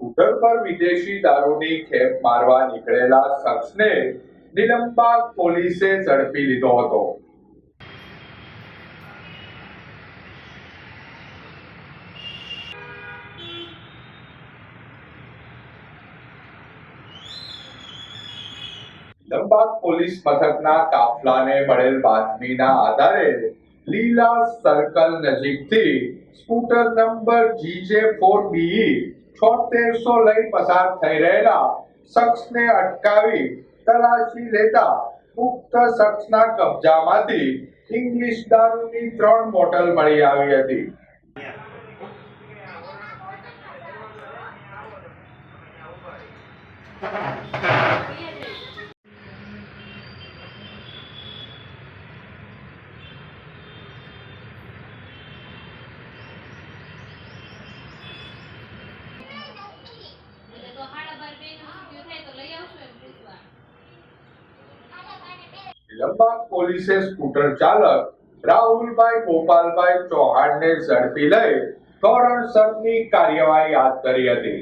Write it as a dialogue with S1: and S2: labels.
S1: Scooter પર વિદેશી દારૂની ખેપ મારવા નીકળેલા શખ્સને નિલંબાગ પોલીસે ઝડપી લીધો હતો. લંબાગ પોલીસ મથકના કાફલાને મળેલ બાતમીના આધારે લીલા સર્કલ નજીકથી scooter number GJ four B છોતેરસો લઈ પસાર થઈ રહેલા શખ્સને અટકાવી તલાશી લેતા ઉક્ત શખ્સના કબજામાંથી ઇંગ્લિશ દારૂની ત્રણ બોટલ મળી આવી હતી.
S2: એટલે
S1: લંબાગ પોલીસે સ્કૂટર ચાલક રાહુલભાઈ ગોપાલભાઈ ચૌહાણને ઝડપી લઈ ધોરણસરની કાર્યવાહી હાથ ધરી હતી.